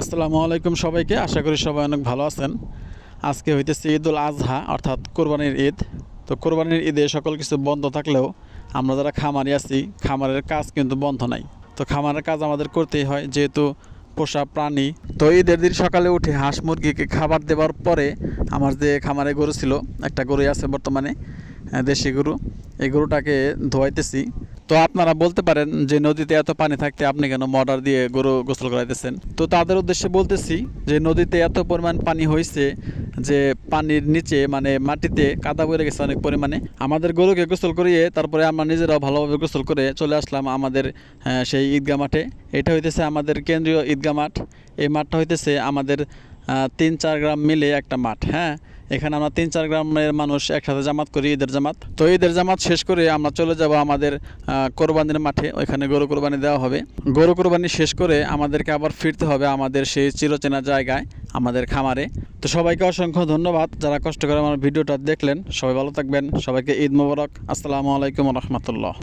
আসসালামু আলাইকুম সবাইকে। আশা করি সবাই অনেক ভালো আছেন। আজকে হইতেছে ঈদুল আজহা, অর্থাৎ কোরবানির ঈদ। তো কোরবানির ঈদে সকল কিছু বন্ধ থাকলেও আমরা যারা খামারি আছি, খামারের কাজ কিন্তু বন্ধ নাই। তো খামারের কাজ আমাদের করতেই হয়, যেহেতু পোষা প্রাণী। তো ঈদের দিন সকালে উঠে হাঁস মুরগিকে খাবার দেওয়ার পরে আমার যে খামারে গরু ছিল, একটা গরুই আছে বর্তমানে দেশি গরু। এই গরুটাকে ধোয়াইতেছি। তো আপনারা বলতে পারেন যে নদীতে এত পানি থাকতে আপনি কেন মর্ডার দিয়ে গরু গোসল করাইতেছেন? তো তাদের উদ্দেশ্যে বলতেছি যে নদীতে এত পরিমাণ পানি হয়েছে যে পানির নিচে মানে মাটিতে কাদা পড়ে গেছে অনেক পরিমাণে। আমাদের গরুকে গোসল করিয়ে তারপরে আমরা নিজেরাও ভালোভাবে গোসল করে চলে আসলাম আমাদের সেই ঈদগা মাঠে। এটা হইতেছে আমাদের কেন্দ্রীয় ঈদগা মাঠ। এই মাঠটা হইতেছে আমাদের তিন চার গ্রাম মিলে একটা মাঠ হ্যাঁ? এখানে আমরা তিন, চার গ্রামের মানুষ একসাথে জামাত করি, ঈদের জামাত। তো ঈদের জামাত শেষ করে আমরা চলে যাব আমাদের কোরবানির মাঠে। ওইখানে গরু কোরবানি দেওয়া হবে। গরু কোরবানি শেষ করে আমাদেরকে আবার ফিরতে হবে আমাদের সেই চিরচেনা জায়গায়, আমাদের খামারে। তো সবাইকে অসংখ্য ধন্যবাদ যারা কষ্ট করে আমার ভিডিওটা দেখলেন। সবাই ভালো থাকবেন। সবাইকে ঈদ মোবারক। আসসালামু আলাইকুম রহমতুল্লাহ।